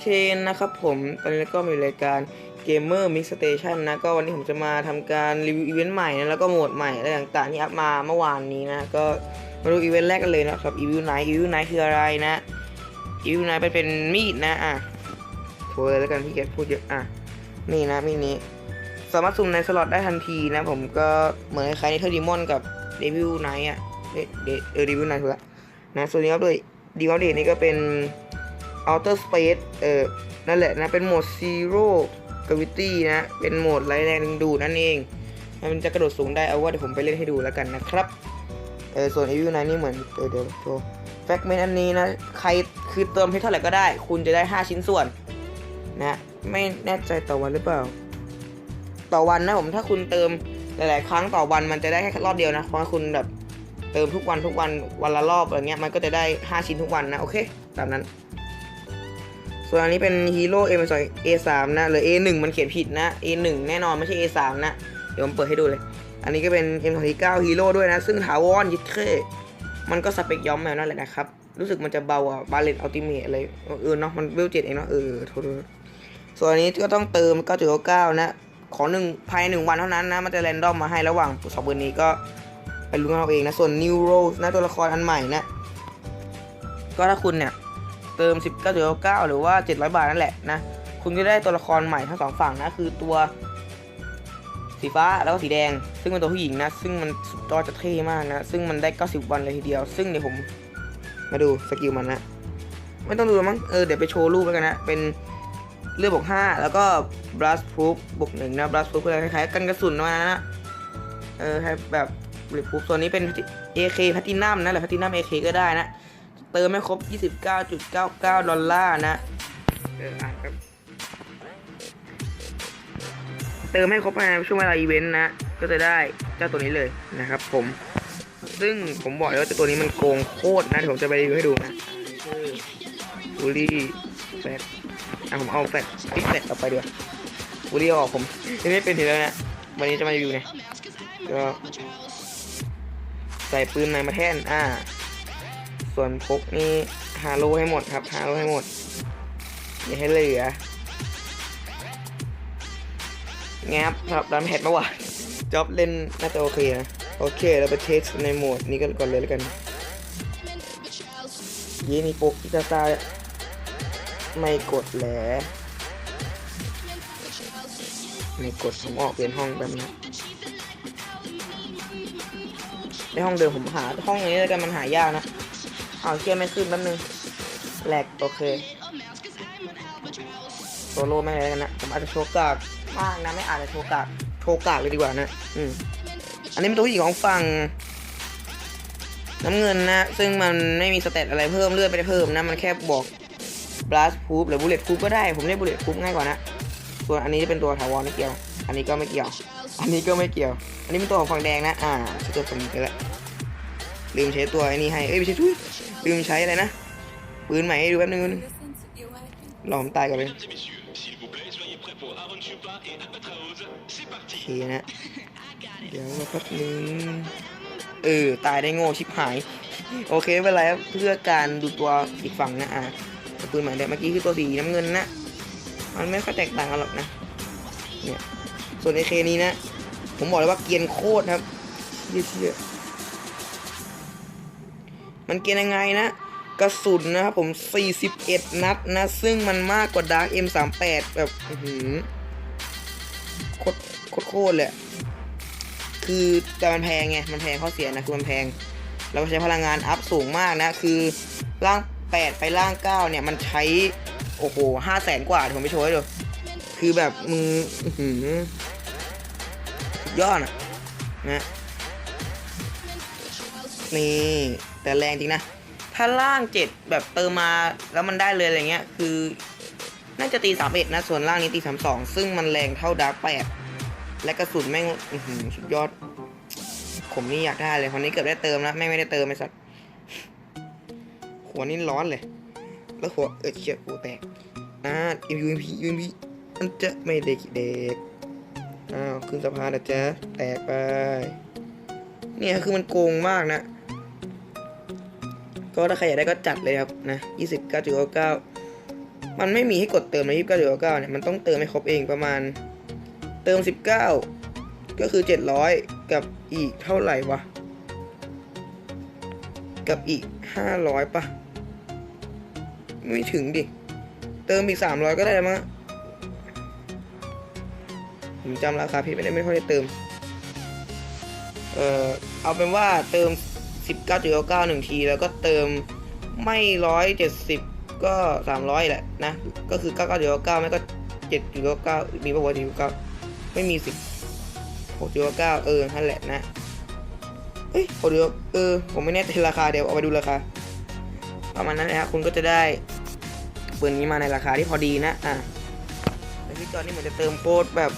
เคนนะครับผมตอนนี้ก็มีรายการ Gamer Mix Station นะก็วันนี้ผมจะมาทำการรีวิวอีเวนต์ใหม่นะแล้วก็โหมดใหม่อะไรต่างๆที่อัพมาเมื่อวานนี้นะก็มาดูอีเวนต์แรกกันเลยนะครับอีวิวไนท์อีวิวไนท์คืออะไรนะอีวิวไนท์เป็นเป็นมีดนะอะโชว์เลยแล้วกันพี่เกดพูดเยอะอะนี่นะมีดนี้ สามารถสุ่มในสล็อตได้ทันทีนะผมก็เหมือนคล้ายๆในเทอร์ดิมอนกับเดวิลไนท์อะเอ๊ะเดเออเดวิลไนท์ถูกละนะส่วนนี้ครับด้วยดีวอลเดนี่ก็เป็น Outer Space เออ นั่นแหละนะ เป็นโหมด Zero Gravity นะ เป็นโหมดไร้แรงดึงดูดนั่นเอง มันจะกระโดดสูงได้ เอาว่าเดี๋ยวผมไปเล่นให้ดูแล้วกันนะครับ เออ ส่วน Evil 9นี่เหมือน เออเดี๋ยวโชว์แฟกเมนต์อันนี้นะ ใครคือเติมเพชรเท่าไหร่ก็ได้ คุณจะได้ 5 ชิ้นส่วน นะ ไม่แน่ใจต่อวันหรือเปล่า ต่อวันนะผม ถ้าคุณเติมหลาย ๆ ครั้งต่อวันมันจะได้แค่รอบเดียวนะ เพราะคุณแบบเติมทุกวันทุกวันวันละรอบอะไรเงี้ยมันก็จะได้ 5 ชิ้นทุกวันนะ โอเค ตามนั้น ส่วนอันนี้เป็นฮีโร่ M 2 A3 นะหรือ A1 มันเขียนผิดนะ A1 แน่นอนไม่ใช่ A3 นะเดี๋ยวผมเปิดให้ดูเลย อันนี้ก็เป็น M29 ฮีโร่ด้วยนะ ซึ่งถาวรยิดเคมันก็สเปคย้อมแมวนั่นแหละนะครับ รู้สึกมันจะเบากว่าบาเลนอัลติเมทอะไรเออเนาะมันเวลเจ็ดเองเนาะเออโทษส่วนอันนี้ก็ต้องเติม 9.99 นะ ขอหนึ่งภายในหนึ่งวันเท่านั้นนะ มันจะแรนดอมมาให้ระหว่างสองเบอร์นี้ก็ไปลุ้นเอาเองนะ ส่วน New Rose นะตัวละครอันใหม่นะ ก็ถ้าคุณเนี่ย เติม 19.99 หรือว่า 700 บาทนั่นแหละนะ คุณจะได้ตัวละครใหม่ทั้งสองฝั่งนะ คือตัวสีฟ้าแล้วก็สีแดง ซึ่งเป็นตัวผู้หญิงนะ ซึ่งมันสุดยอดจะเท่มากนะ ซึ่งมันได้ 90 วันเลยทีเดียว ซึ่งเดี๋ยวผมมาดูสกิลมันนะ ไม่ต้องดูแล้วมั้ง เออ เดี๋ยวไปโชว์รูปแล้วกันนะ เป็นเลือดบวก 5 แล้วก็ blast proof บวกหนึ่งนะ blast proof คืออะไรคล้ายๆกันกระสุนมานะ เออแบบ blast proof ส่วนนี้เป็น AK platinum นะหรือ platinum AK ก็ได้นะ เติมไม่ครบ 29.99 ดอลลาร์นะเอออ่านครับเติมให้ครบภายในช่วงเวลาอีเวนต์นะ ก็จะได้เจ้าตัวนี้เลยนะครับผม ซึ่งผมบอกเลยว่าเจ้าตัวนี้มันโกงโคตรนะเดี๋ยวผมจะไปรีวิวให้ดูนะบูลี่แฟตอะผมเอาแฟตพิเศษต่อไปดีกว่าบูลี่ออกผมไม่เป็นทีแล้วนะ วันนี้จะมารีวิวไงก็ใส่ปืนในมาแท่นอ่า ส่วนพกนี่ฮาโลให้หมดครับฮาโลให้หมดอย่าให้เหลืองับครับดามแฮดมื่อวาจ็อบเล่นน่าจะโอเคนะโอเคเราไปเทสในโหมดนี้กันก่อนเลยแล้วกันยี่นี่ปกอีตาตาไม่กดแหลไม่กดผมออกเปลี่ยนห้องแบบนี้ในห้องเดิมผมหาห้องนี้แล้วกันมันหายากนะ เอาเชี่ยไม่ขึ้นแป๊บนึงแหลกโอเคโซโล่ไม่อะไรกันนะผมอาจจะโชว์กากมากนะไม่อาจจะโชว์กากโชว์กากเลยดีกว่านะอืมอันนี้เป็นตัวผู้หญิงของฝั่งน้ำเงินนะ ซึ่งมันไม่มีสเตตอะไรเพิ่มเลือดไม่ได้เพิ่มนะ มันแค่บอก blast proof หรือ bullet proof ก็ได้ ผมเรียก bullet proof ง่ายกว่านะ ส่วนอันนี้จะเป็นตัวถาวรไม่เกี่ยว อันนี้ก็ไม่เกี่ยว อันนี้ก็ไม่เกี่ยว อันนี้เป็นตัวของฝั่งแดงนะ อ่าใช้ตัวผมไปแล้วลืมใช้ตัวไอ้นี่ให้ เอ้ยไม่ใช่ทุย ลืมใช้อะไรนะปืนใหม่ให้ดูแป๊บนึงรอมตายก่อนเลยโอเคนะเดี๋ยวแป๊บนึงเออตายได้โง่ชิบหาย โอเคไม่เป็นไรเพื่อการดูตัวอีกฝั่งนะอะปืนใหม่เด็กเมื่อกี้คือตัวสีน้ำเงินนะมันไม่ค่อยแตกต่างกันหรอกนะเนี่ยส่วนไอเคนี้นะ ผมบอกเลยว่าเกียนโคตรครับเชี่ย มันเกณฑ์ยังไงนะ กระสุนนะครับผม 41 นัดนะ ซึ่งมันมากกว่า Dark M38 แบบหือโคตรโคตรเลยคือแต่มันแพงไง มันแพงข้อเสียนะ คือมันแพง เราใช้พลังงานอัพสูงมากนะ คือร่าง 8 ไปร่าง 9 เนี่ย มันใช้ โอ้โหห้าแสนกว่าเดี๋ยวผมไปโชว์ให้ดูคือแบบมึงอื้อหือยอดอะนะ นี่แต่แรงจริงนะ ถ้าล่างเจ็ดแบบเติมมาแล้วมันได้เลยอะไรเงี้ย คือน่าจะตีสามเอ็ดนะ ส่วนล่างนี้ตีสามสองซึ่งมันแรงเท่าดาร์กแปดและกระสุนแม่งสุดยอด ผมนี่อยากได้เลยคนนี้เกือบได้เติมแล้วแม่งไม่ได้เติมไอ้สัตว์หัวนี่ร้อนเลย แล้วหัวเออเฉียหัวแตกอ่า UMP UMP มันจะไม่เด็กเด็กอ้าวขึ้นสะพานนะจ๊ะแตกไป เนี่ยคือมันโกงมากนะ ก็ถ้าใครอยากได้ก็จัดเลยครับนะ29.99 มันไม่มีให้กดเติมในยี่สิบเก้าจุดเก้าเนี่ยมันต้องเติมให้ครบเองประมาณ เติมสิบเก้าก็คือเจ็ดร้อยกับอีกเท่าไหร่วะ กับอีกห้าร้อยปะไม่ถึงดิ เติมอีกสามร้อยก็ได้ล้วมั้งผมจำราคาผิดไม่ได้ไม่ค่อยได้เติม เอ่อเอาเป็นว่าเติม 19.99หนึ่งที แล้วก็เติมไม่ร้อยเจ็ดสิบก็สามร้อยแหละนะ ก็คือ 99.99 ไม่ก็ 7.99 มีประวัติ7.99 ไม่มีสิบ6.99 เออ นั่นแหละนะเอ้ย6.99เออ ผมไม่แน่ใจราคาเดี๋ยวเอาไปดูราคา ประมาณนั้นนะครับคุณก็จะได้ปืนนี้มาในราคาที่พอดีนะ อะแต่พี่จอนนี่เหมือนจะเติมโคตรแบบ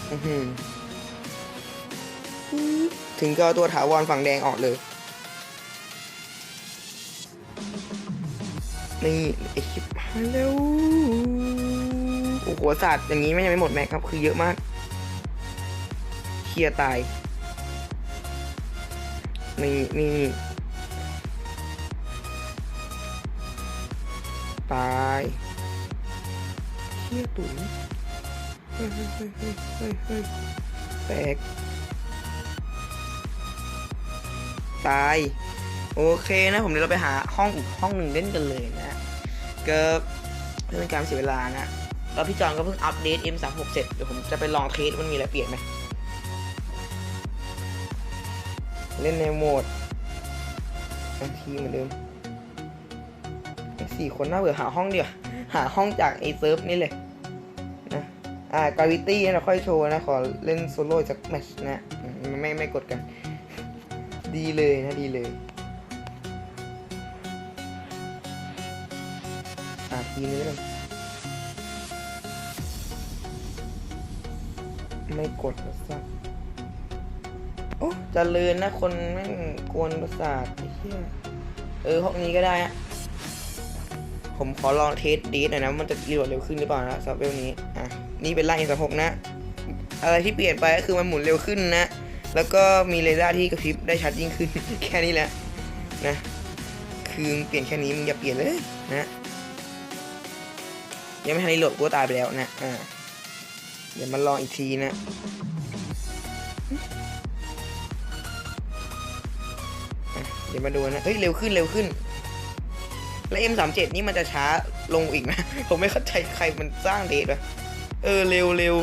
ถึงก็ตัวถาวรฝั่งแดงออกเลย นี่ไอคลิปมาแล้วโอ้โหศาสตร์อย่างนี้ไม่ยังไม่หมดแม็กครับ คือเยอะมากเคลียร์ตาย นี่นี่ตายเคลียร์ตุ๋ยเฮ้ยเฮ้ยเฮ้ยเฮ้ยเฮ้ยเฮ้ยแตกตาย โอเคนะ ผมเดี๋ยวเราไปหาห้องอีกห้องหนึ่งเล่นกันเลยนะ ก็เพื่อเป็นการเสียเวลานะแล้วพี่จอนก็เพิ่งอัปเดต M36 เสร็จเดี๋ยวผมจะไปลองเทสมันมีอะไรเปลี่ยนไหมเล่นในโหมดบางทีเหมือนเดิมสี่คนน่าเบื่อหาห้องเดียว หาห้องจากไอเซิร์ฟนี่เลยนะอ่ากาวิตี้นะค่อยโชว์นะ ขอเล่นโซโล่อีกแมชนะอืมไม่ไม่กดกัน ดีเลยนะ ดีเลย อะทีนี้เลยไม่กดประสาทโอ้เจริญนะ คนแม่งกวนประสาทไอ้เหี้ยเออห้องนี้ก็ได้อะผมขอลองเทสดีหน่อยนะว่ามันจะรีโหลดเร็วขึ้นหรือเปล่านะซับเวลนี้ อะ นี่เป็นร่างอินสหกนะ อะไรที่เปลี่ยนไปก็คือมันหมุนเร็วขึ้นนะ แล้วก็มีเรดาร์ที่กระพริบได้ชัดยิ่งขึ้น แค่นี้แหละนะ คือเปลี่ยนแค่นี้มึงอย่าเปลี่ยนเลยนะ ยังไม่ทันได้โหลดกูตายไปแล้วนะอ่าเดี๋ยวมาลองอีกทีนะเดี๋ยวมาดูนะเฮ้ยเร็วขึ้นเร็วขึ้น แล้ว M37 นี่มันจะช้าลงอีกนะ ผมไม่เข้าใจใครมันสร้างเดทวะเออเร็วเร็ว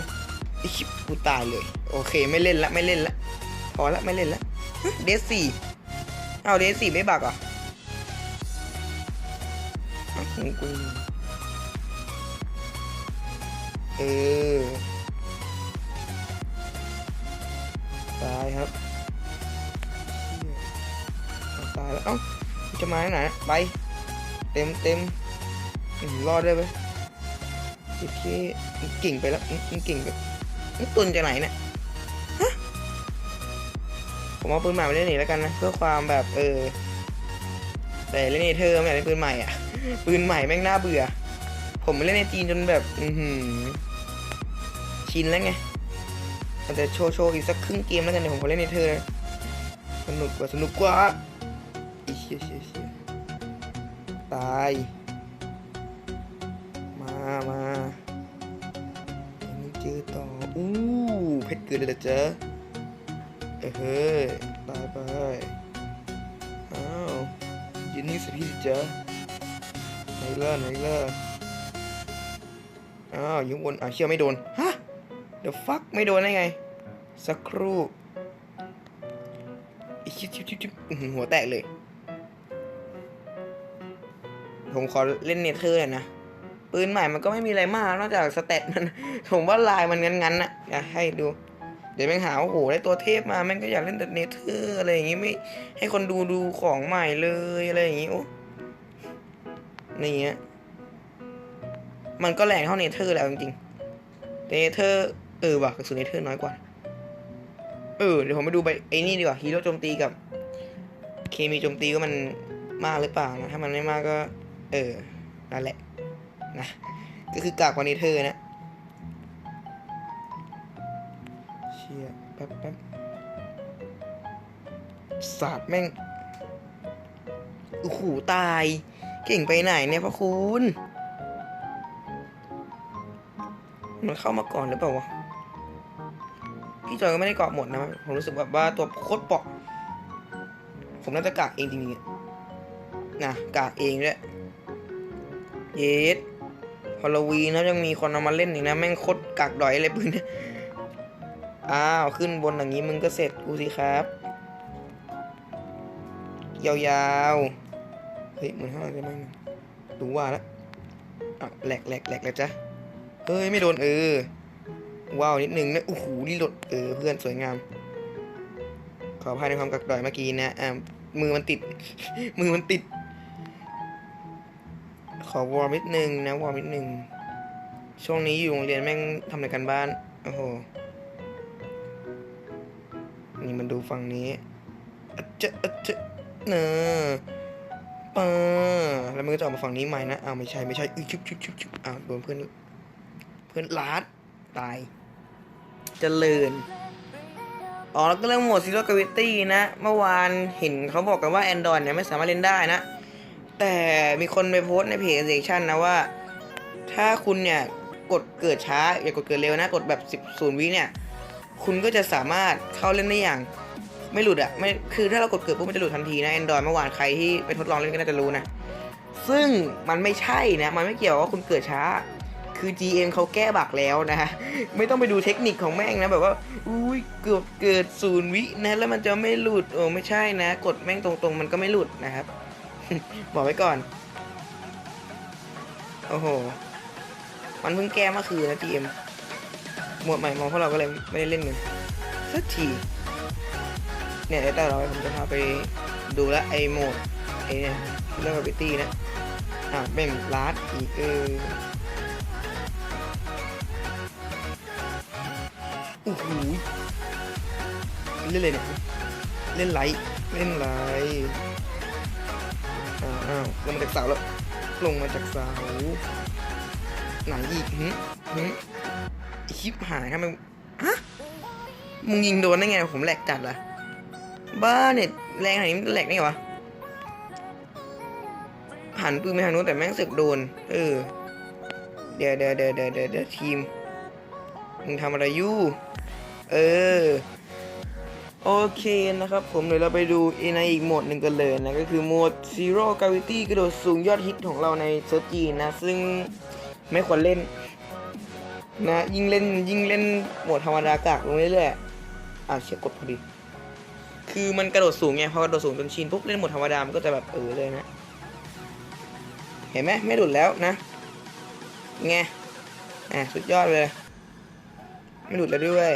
ไอคลิปกูตายเลย โอเคไม่เล่นละไม่เล่นละพอละไม่เล่นละเดซสี่เอาเดซสี่ไม่บักอเอ้าของกู เอตายครับตายแล้ว เอ้า จะมาไหน ไป เต็มเต็มรอดได้ไหมโอเคมันเก่งไปแล้วมันเก่งไปตุนจากไหนเนี่ยผมเอาปืนใหม่มาเล่นอีแล้วกันนะ เพื่อความแบบเออ แต่เล่นเนเธอไม่อยากเล่นปืนใหม่อะ ปืนใหม่แม่งน่าเบื่อ ผมเล่นในจีนจนแบบ อือหือ ชินแล้วไงมันจะโชว์โชว์อีกสักครึ่งเกมแล้วกันเดี๋ยวผมขอเล่นเนเธอนะสนุกกว่าสนุกกว่าอีเชี่ยเชี่ยเชี่ยตาย มามาอันนี้เจอต่อ อู้เพชรเกินเลยเหรอเจ๊ะเอ้ยเฮ้ยตายไปอ้าวยินนี่สิพี่สิจ๊ะไหนเล่ะไหนเล่ะอ้าวยุ่งบนอะเชี่ยไม่โดนฮะ เดี๋ยวฟักไม่โดนได้ไง สักครู่อีชิบชิบชิบชิบหัวแตกเลย ผมขอเล่นเนเธอร์หน่อยนะ ปืนใหม่มันก็ไม่มีอะไรมาก นอกจากสเตตมัน ผมว่าลายมันงั้นๆนะอยากให้ดู เดี๋ยวแม่งหาว่าโอ้โหได้ตัวเทพมาแม่งก็อยากเล่นแต่เนเธอร์อะไรอย่างงี้ไม่ ให้คนดูดูของใหม่เลยอะไรอย่างงี้โอ้นี่ฮะมันก็แรงเท่าเนเธอร์แล้วจริงๆเนเธอร์ เออว่ะกระสุนเนเธอร์น้อยกว่า เออ เดี๋ยวผมไปดูไปไอ้นี่ดีกว่าฮีโร่โจมตีกับ เคมีโจมตีก็มันมากหรือเปล่านะถ้ามันไม่มากก็ เออนั่นแหละนะก็คือกากกว่าเนเธอร์นะเชี่ยแป๊บแป๊บสาดแม่งโอ้โหตาย เก่งไปไหนเนี่ยพระคุณ มันเข้ามาก่อนหรือเปล่าวะ พี่จอยก็ไม่ได้เกาะหมดนะผมรู้สึกแบบว่าตัวโคตรเปาะผมน่าจะกากเองจริงๆนะกากเองด้วยเยสฮอลลวีนแล้วยังมีคนเอามาเล่นอีกนะ แม่งโคตรกากดอยเลยปืนเนี่ยอ้าว ขึ้นบนอย่างนี้มึงก็เสร็จกูสิครับ ยาวๆ เฮ้ยเหมือนห้าได้ไหมงดูว่าแล้วอะแหลกแหลกแหลกแล้วจ้ะเฮ้ย ไม่โดนเออ ว้าวนิดนึงนะโอ้โหนี่หลดเออเพื่อนสวยงาม ขออภัยในความกักดอยเมื่อกี้นะอ่ามือมันติด มือมันติด ขอวอร์มนิดนึงนะวอร์มนิดนึงช่วงนี้อยู่โรงเรียนแม่งทำอะไรกันบ้าน โอ้โห นี่มันดูฝั่งนี้อะเจะอะเจะเนอปาแล้วมันก็จะออกมาฝั่งนี้ใหม่นะอ้าวไม่ใช่ไม่ใช่อุ้ยชุบชุบชุบชุบอ้าวโดนเพื่อน เพื่อนลาดตาย เจริญอ๋อแล้วก็เรื่องโหมด Zero Gravity นะ เมื่อวานเห็นเขาบอกกันว่า Android เนี่ยไม่สามารถเล่นได้นะ แต่มีคนไปโพสในเพจเซชันนะว่า ถ้าคุณเนี่ยกดเกิดช้า อย่ากดเกิดเร็วนะ กดแบบ 10ศูนย์วิเนี่ย คุณก็จะสามารถเข้าเล่นได้อย่าง ไม่หลุดอะไม่คือถ้าเรากดเกิดปุ๊บมันจะหลุดทันทีนะ Android เมื่อวานใครที่ไปทดลองเล่นก็น่าจะรู้นะ ซึ่งมันไม่ใช่นะ มันไม่เกี่ยวว่าคุณเกิดช้า คือ GM เขาแก้บักแล้วนะฮะ ไม่ต้องไปดูเทคนิคของแม่งนะแบบว่า อุ้ยเกือบเกิดศูนย์วินะ แล้วมันจะไม่หลุด โอ้ไม่ใช่นะ กดแม่งตรงๆ มันก็ไม่หลุดนะครับ บอกไว้ก่อน โอ้โห มันเพิ่งแก้เมื่อคืนนะ GM หมวดใหม่มองพวกเราก็เลยไม่ได้เล่นกันสักที เนี่ยแต่เราผมจะพาไปดูแลวไอ้โหมดไอ้เนี่ยเรื่องกับบิตี้นะอะแม่งลาดอีกเออ อ้โหเล่นเลยเนี่ย เล่นไลท์เล่นไลท์อ้าวอ้าวลงมาจากเสาแล้ว ลงมาจากเสาไหนอีกหึหึไอ้คลิปหายทำไมฮะ มึงยิงโดนได้ไง ผมแหลกจัดละบ้าเน็ตแรงขนาดนี้มันแหลกได้ไงวะหันปืนไปทางนู้นแต่แม่งสึกโดน เออ เดี๋ยวเดี๋ยวเดี๋ยวเดี๋ยวเดี๋ยวทีม มึงทำอะไรอยู่ เออ โอเคนะครับผมเดี๋ยวเราไปดูในอีกโหมดหนึ่งกันเลยนะก็คือโหมด Zero Gravity กระโดดสูงยอดฮิตของเราในเซิร์ฟจีนนะซึ่งไม่ควรเล่น นะ ยิ่งเล่นยิ่งเล่นโหมดธรรมดากากลงเรื่อยๆอะเชียกดพอดี คือมันกระโดดสูงไงพอกระโดดสูงจนชินปุ๊บเล่นโหมดธรรมดามันก็จะแบบเออเลยนะ เห็นไหมไม่หลุดแล้วนะไงอะสุดยอดเลย ไม่หลุดแล้วด้วย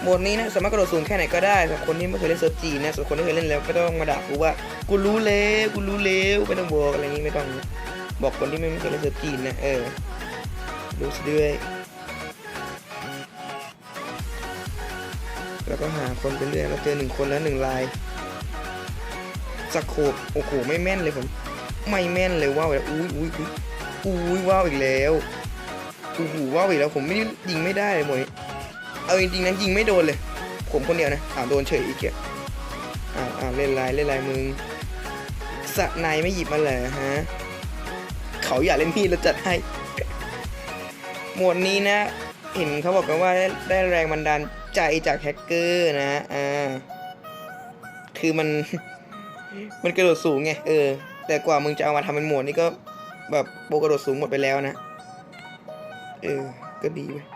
โหมดนี้นะสามารถกระโดดสูงแค่ไหนก็ได้สำหรับคนที่ไม่เคยเล่นเซิร์ฟจีนนะส่วนคนที่เคยเล่นแล้วก็ต้องมาด่ากูว่ากูรู้แล้วกูรู้แล้วไม่ต้องบอกอะไรนี้ไม่ต้องบอกคนที่ไม่เคยเล่นเซิร์ฟจีนนะเออดูสิด้วยแล้วก็หาคนไปเรื่อยแล้วเจอหนึ่งคนแล้วหนึ่งลายสโคบโอ้โหไม่แม่นเลยผมไม่แม่นเลยว้าวอุ้ยอุ้ยอุ้ยอุ้ยว้าวอีกแล้วโอ้โหว้าวอีกแล้วผมไม่ยิงไม่ได้เลยหมด เอาจริงๆนะยิงไม่โดนเลย ผมคนเดียวนะอ้าวโดนเฉยอีกอะอ้าวอ้าวเล่นลายเล่นลายมึงสะนายไม่หยิบมาเลยฮะเขาอยากเล่นพี่เราจัดให้ หมวดนี้นะ เห็นเขาบอกกันว่าได้ไดแรงบันดาลใจจากแฮกเกอร์นะอ่าคือมัน มันกระโดดสูงไงเออ แต่กว่ามึงจะเอามาทำเป็นหมวดนี่ก็แบบโปรกระโดดสูงหมดไปแล้วนะ เออ ก็ดีเว้ยไ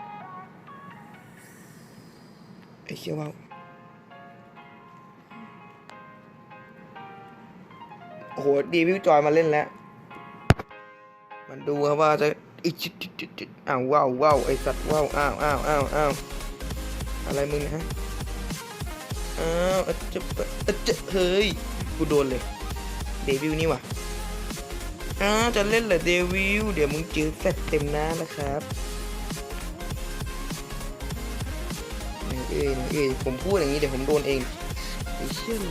อ้เชี่ยว่าโอ้โหดีวิวจอยมาเล่นแล้ว มันดูครับว่าจะอิจิจิจิจิอ้าวว้าวว้าวไอสัตว์ว้าวอ้าวอ้าวอ้าวอ้าวอะไรมึงนะฮะอ้าวอจะอะจะเฮ้ยกูโดนเลยเดวิลนี่ว่ะอ้าวจะเล่นเหรอเดวิลเดี๋ยวมึงเจอแฟตเต็มหน้านะครับ เอ้ยเอ้ยผมพูดอย่างนี้เดี๋ยวผมโดนเองไอ้เชี่ย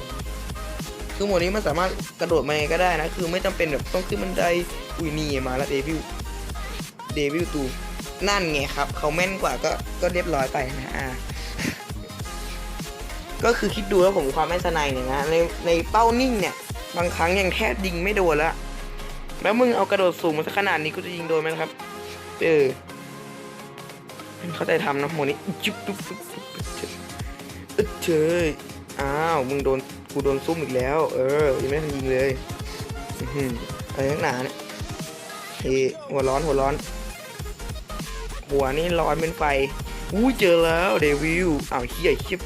คือโหมดนี้มันสามารถกระโดดมาก็ได้นะ คือไม่จำเป็นแบบต้องขึ้นบันไดอุ้ยนี่มาแล้วเดวิลเดวิลตูนั่นไงครับเขาแม่นกว่าก็ก็เรียบร้อยไปนะอ่าก็คือคิดดูแล้วผมความแม่นสนายเนี่ยนะในในเป้านิ่งเนี่ย บางครั้งยังแทบยิงไม่โดนแล้วแล้วมึงเอากระโดดสูงมาสักขนาดนี้กูจะยิงโดนไหมครับ เออ เข้าใจทำนะโมนี้จุ๊บจุ๊บจุ๊บจุ๊บจุ๊บเอ้ยเชยอ้าวมึงโดนกูโดนซุ่มอีกแล้ว เออยังไม่ทันยิงเลยอื้อหืออะไรนักหนาเนี่ยเฮ้หัวร้อนหัวร้อน หัวนี่ร้อนเป็นไฟอุ้ยเจอแล้วเดวิลอ้าวเฮียเฮีย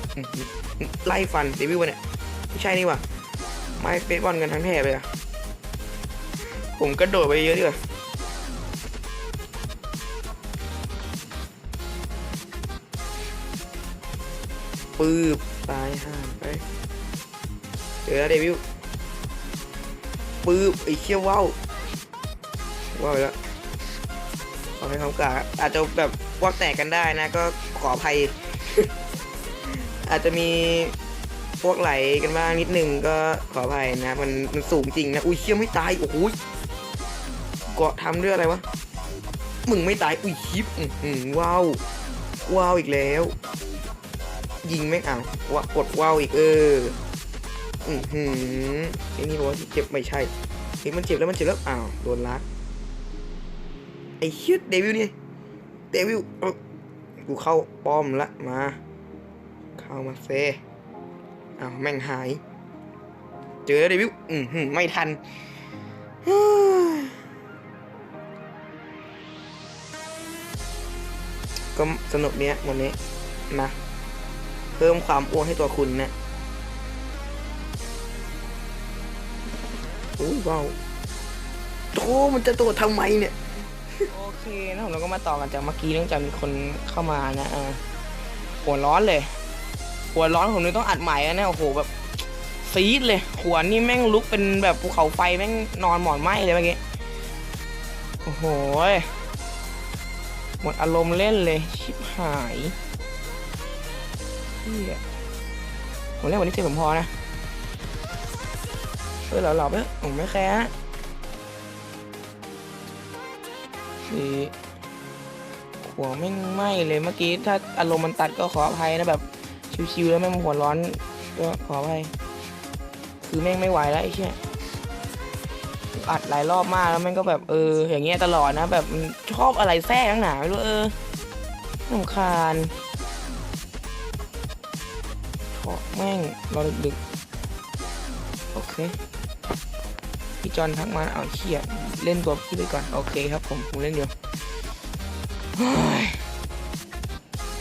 ไล่ฟันเดวิลวะเนี่ยไม่ใช่นี่วะไม้เบสบอลกันทั้งแถบเลยอะผมกระโดดไปเยอะดีกว่า ปืบตายห่างไปเจอแล้วเดวิลปืบไอ้เขี้ยวว่าวว่าวไปแล้วขอให้คำกาอาจจะแบบวักแตกกันได้นะ ก็ขออภัย อาจจะมีพวกไหลกันบ้างนิดนึงก็ขออภัยนะ มันมันสูงจริงนะ อุ้ยเขี้ยวไม่ตาย โอ้โหยเกาะทำด้วยอะไรวะ มึงไม่ตาย อุ้ยชิปอื้อหือว้าว ว้าวอีกแล้ว ยิงไม่เอาวะกดว้าวอีกเอออือหือไอ้นี่บอกว่าเจ็บไม่ใช่เฮ้ยมันเจ็บแล้วมันเจ็บแล้วอ้าวโดนลักไอ้ชิดเดวิลนี่เดวิลกูเข้าป้อมละมา เข้ามาเซอ้าวแม่งหาย เจอแล้วเดวิลอือหือไม่ทันก็สนุกเนี้ยวันนี้นะ พิ่มความอ้วนให้ตัวคุณนะอุ้ยว้าวโธ่มันจะตัวทำไมเนี่ย โอเคนะผมเราก็มาต่อกันจากเมื่อกี้เนื่องจากมีคนเข้ามานะอ่าหัวร้อนเลย หัวร้อนผมนี่ต้องอัดใหม่แล้วเนี่ยโอ้โหแบบซีดเลยหัวนี่แม่งลุกเป็นแบบภูเขาไฟแม่งนอนหมอนไหมเลยเมื่อกี้โอ้โหหมดอารมณ์เล่นเลย ชิบหาย เฮียผมเล่นวันนี้เจ็บผมพอนะเออหลับๆเอ้ยผมไม่แคร์สีหัวไม่ไหมเลยเมื่อกี้ ถ้าอารมณ์มันตัดก็ขออภัยนะแบบชิวๆแล้วแม่งหัวร้อนก็ขออภัยคือแม่งไม่ไหวแล้วไอ้เชี่ยอัดหลายรอบมากแล้วแม่งก็แบบเออ อย่างเงี้ยตลอดนะ แบบชอบอะไรแทรกข้างหนาไม่รู้เออสำคาญ ขอแม่งรอดึกๆโอเคพี่จอนทักมาเอาเชี่ยเล่นตัวพี่ไปก่อนโอเคครับผมผมเล่นอยู่เฮ้ย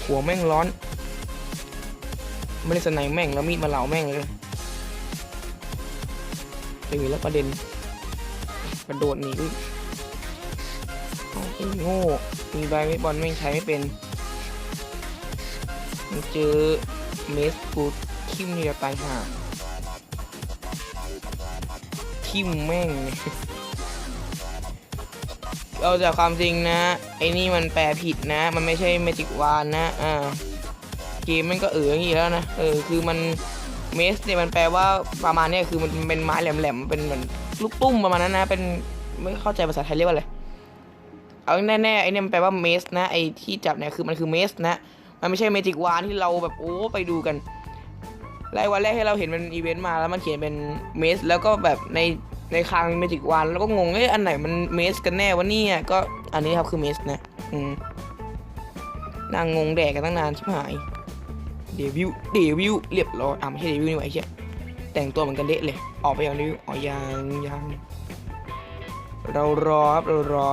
หัวแม่งร้อน ไม่ได้สไนแม่งแล้วมีดมาเหลาแม่งเลยไปมีแล้วประเด็นกระโดดหนีด้วยเอาไอ้โง่ มีใบไม่บอลแม่งใช้ไม่เป็น มันเจอ เมสกูดคิมนี่จะตายห่าคิมแม่งเนี่ยเอาจากความจริงนะ ไอ้นี่มันแปลผิดนะ มันไม่ใช่เมจิกวานนะ อ่า เกมมันก็เอออย่างนี้แล้วนะ เออ คือมันเมสเนี่ยมันแปลว่าประมาณเนี้ยคือมันเป็นไม้แหลมๆ เป็นเหมือนลูกตุ้มประมาณนั้นนะ เป็นไม่เข้าใจภาษาไทยเรียกว่าอะไร เอาแน่ๆไอ้นี่มันแปลว่าเมสนะ ไอ้ที่จับเนี่ยคือมันคือเมสนะ มันไม่ใช่เมจิกวานที่เราแบบโอ้ไปดูกันแรกวันแรกที่เราเห็นมันอีเวนต์มาแล้วมันเขียนเป็นเมสแล้วก็แบบในในคลังเมจิกวานแล้วก็งงเอ้ยอันไหนมันเมสกันแน่วะเนี่ยก็อันนี้ครับคือเมสนะอืมนางงงแดกกันตั้งนานชิบหายเดวิลเดวิลเรียบร้อยอะไม่ใช่เดวิลนี่หว่าไอ้เชี่ยแต่งตัวเหมือนกันเดะเลย ออกไปอย่างเดวิลอ๋อยังยังเรารอครับเรารอ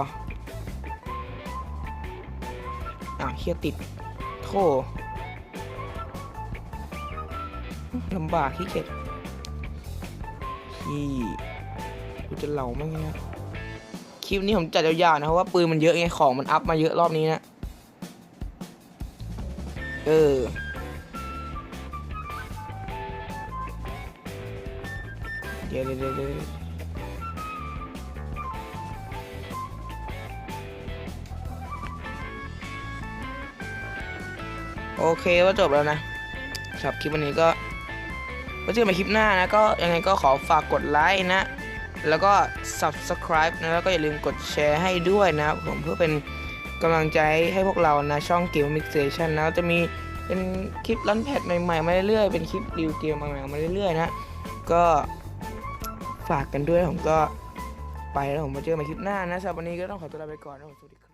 อ้าวเฮียติด โธ่ลำบากที่เข็ดที่กูจะเหล่ามั้งเนี่ยคลิปนี้ผมจัดยาวๆนะเพราะว่าปืนมันเยอะไงของมันอัพมาเยอะรอบนี้นะเออเดี๋ยวเดี๋ยวเดี๋ยว โอเคก็จบแล้วนะครับคลิปวันนี้ก็ไว้เจอกันใหม่คลิปหน้านะก็ยังไงก็ขอฝากกดไลค์นะ แล้วก็ subscribe นะแล้วก็อย่าลืมกดแชร์ให้ด้วยนะครับผมเพื่อเป็นกำลังใจให้พวกเรานะช่องเกม Mixation นะจะมีเป็นคลิปรันแพทใหม่ๆมาเรื่อยๆเป็นคลิปรีวิวเกมใหม่ๆมาเรื่อยๆนะก็ฝากกันด้วยผมก็ไปแล้วผมมาเจอกันใหม่คลิปหน้านะสำหรับวันนี้ก็ต้องขอตัวลาไปก่อนนะผมสวัสดีครับ